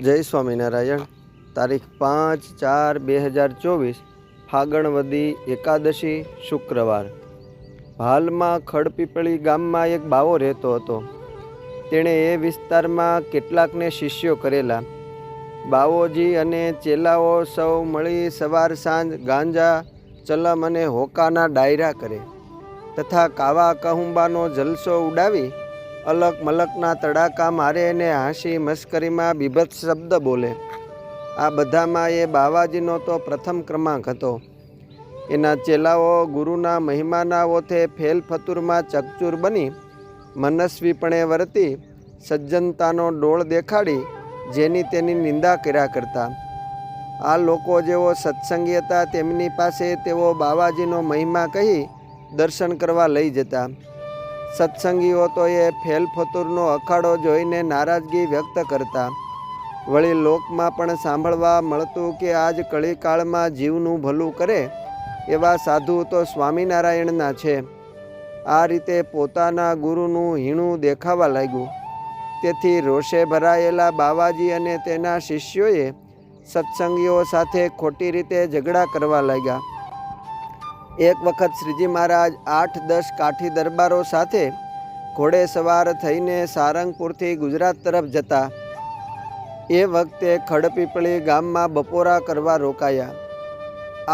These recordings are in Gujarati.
જય સ્વામિનારાયણ. તારીખ પાંચ ચાર બે હજાર ચોવીસ, ફાગણવદી એકાદશી શુક્રવાર. હાલમાં ખડપીપળી ગામમાં એક બાવો રહેતો હતો. તેણે એ વિસ્તારમાં કેટલાકને શિષ્યો કરેલા. બાવોજી અને ચેલાઓ સૌ મળી સવાર સાંજ ગાંજા, ચલમ અને હોકાના ડાયરા કરે. તથા કાવા કહુંબાનો જલસો ઉડાવી અલક મલકના તડાકા મારે અને હાંસી મસ્કરીમાં બીભત્સ શબ્દ બોલે. આ બધામાં એ બાવાજીનો તો પ્રથમ ક્રમાંક હતો. એના ચેલાઓ ગુરુના મહિમાના ઓથે ફેલ ફતુરમાં ચકચૂર બની, મનસ્વીપણે વર્તી, સજ્જનતાનો ડોળ દેખાડી, જેની તેની નિંદા કર્યા કરતા. આ લોકો જેઓ સત્સંગી હતા, તેમની પાસે તેઓ બાવાજીનો મહિમા કહી દર્શન કરવા લઈ જતા. સત્સંગીઓ તો એ ફેલ ફતુરનો અખાડો જોઈને નારાજગી વ્યક્ત કરતા. વળી લોકમાં પણ સાંભળવા મળતું કે આજ કળીકાળમાં જીવનું ભલું કરે, એવા સાધુ તો સ્વામિનારાયણના છે. આ રીતે પોતાના ગુરુનું હીણું દેખાવા લાગ્યું. તેથી રોષે ભરાયેલા બાવાજી અને તેના શિષ્યોએ સત્સંગીઓ સાથે ખોટી રીતે ઝઘડા કરવા લાગ્યા. એક વખત શ્રીજી મહારાજ આઠ દસ કાઠી દરબારો સાથે ઘોડે સવાર થઈને સારંગપુરથી ગુજરાત તરફ જતા એ વખતે ખડપીપળી ગામમાં બપોરા કરવા રોકાયા.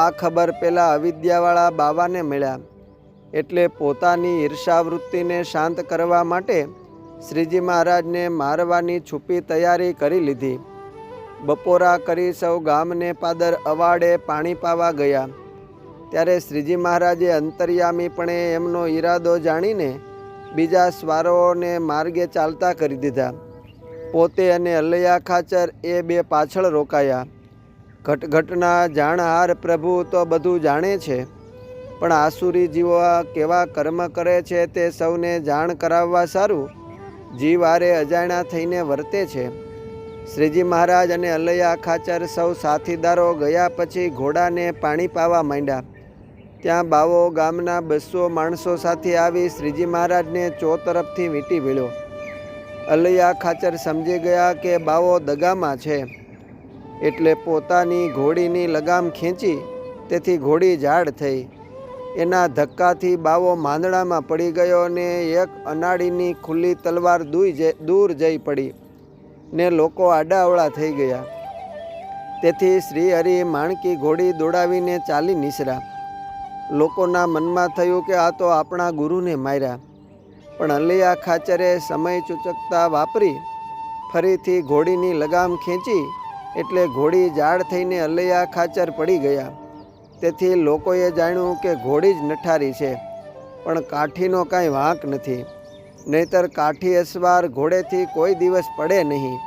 આ ખબર પેલા અવિદ્યાવાળા બાવાને મળ્યા. એટલે પોતાની ઈર્ષાવૃત્તિને શાંત કરવા માટે શ્રીજી મહારાજને મારવાની છુપી તૈયારી કરી લીધી. બપોરા કરી સૌ ગામને પાદર અવાડે પાણી પાવા ગયા. ત્યારે શ્રીજી મહારાજે અંતર્યામીપણે એમનો ઈરાદો જાણીને બીજા સ્વારોને માર્ગે ચાલતા કરી દીધા. પોતે અને અલૈયા ખાચર એ બે પાછળ રોકાયા. ઘટઘટના જાણહાર પ્રભુ તો બધું જાણે છે, પણ આસુરી જીવો કેવા કર્મ કરે છે તે સૌને જાણ કરાવવા સારું, જીવ આરે અજાણ્યા થઈને વર્તે છે. શ્રીજી મહારાજ અને અલૈયા ખાચર સૌ સાથીદારો ગયા પછી ઘોડાને પાણી પાવા માંડ્યા. ત્યાં બાવો ગામના બસો માણસો સાથે આવી શ્રીજી મહારાજને ચો તરફથી વીંટી ભીળ્યો અલૈયા ખાચર સમજી ગયા કે બાવો દગામાં છે. એટલે પોતાની ઘોડીની લગામ ખેંચી તેથી ઘોડી ઝાડ થઈ. એના ધક્કાથી બાવો માંદડામાં પડી ગયો ને એક અનાડીની ખુલ્લી તલવાર દૂઈ દૂર જઈ પડી ને લોકો આડાઅવળા થઈ ગયા. તેથી શ્રી હરિ માણકી ઘોડી દોડાવીને ચાલી નીસરા. લોકોના મનમાં થયું કે આ તો આપણા ગુરુને માર્યા. પણ અલૈયા ખાચરે સમય ચૂચકતા વાપરી, ફરીથી ઘોડીની લગામ ખેંચી, એટલે ઘોડી જાડ થઈને અલૈયા ખાચર પડી ગયા. તેથી લોકોએ જાણ્યું કે ઘોડી જ નઠારી છે, પણ કાઠીનો કાંઈ વાંક નથી. નહીતર કાઠી અસવાર ઘોડેથી કોઈ દિવસ પડે નહીં.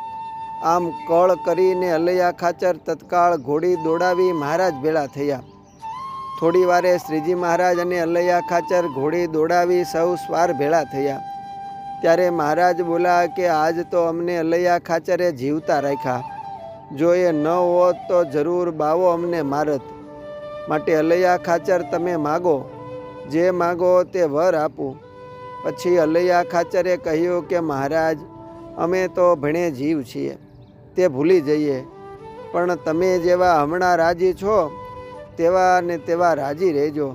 આમ કળ કરીને અલૈયા ખાચર તત્કાળ ઘોડી દોડાવી મહારાજ ભેળા થયા. થોડી વારે શ્રીજી મહારાજ અને અલૈયા ખાચર ઘોડી દોડાવી સૌ સ્વાર ભેળા થયા. ત્યારે મહારાજ બોલા કે આજ તો અમને અલૈયા ખાચરે જીવતા રાખ્યા. જો એ ન હોત તો જરૂર બાવો અમને મારત. માટે અલૈયા ખાચર તમે માગો. જે માગો તે વર આપું. પછી અલૈયા ખાચરે કહ્યું કે મહારાજ, અમે તો ભણે જીવ છીએ. તે ભૂલી જઈએ. પણ તમે જેવા હમણાં રાજી છો તેવા ને તેવા રાજી રહેજો.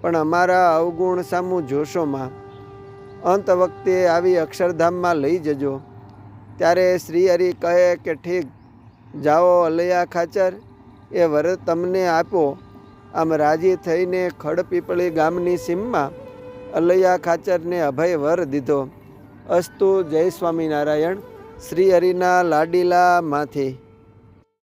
પણ અમારા અવગુણ સામું જોશોમાં. અંત વખતે આવી અક્ષરધામમાં લઈ જજો. ત્યારે શ્રી હરિ કહે કે ઠીક, જાઓ અલૈયા ખાચર, એ વર તમને આપો. આમ રાજી થઈને ખડપીપળી ગામની સીમમાં અલૈયા ખાચરને અભય વર દીધો. અસ્તુ જય સ્વામિનારાયણ, શ્રી હરિના લાડીલા માથી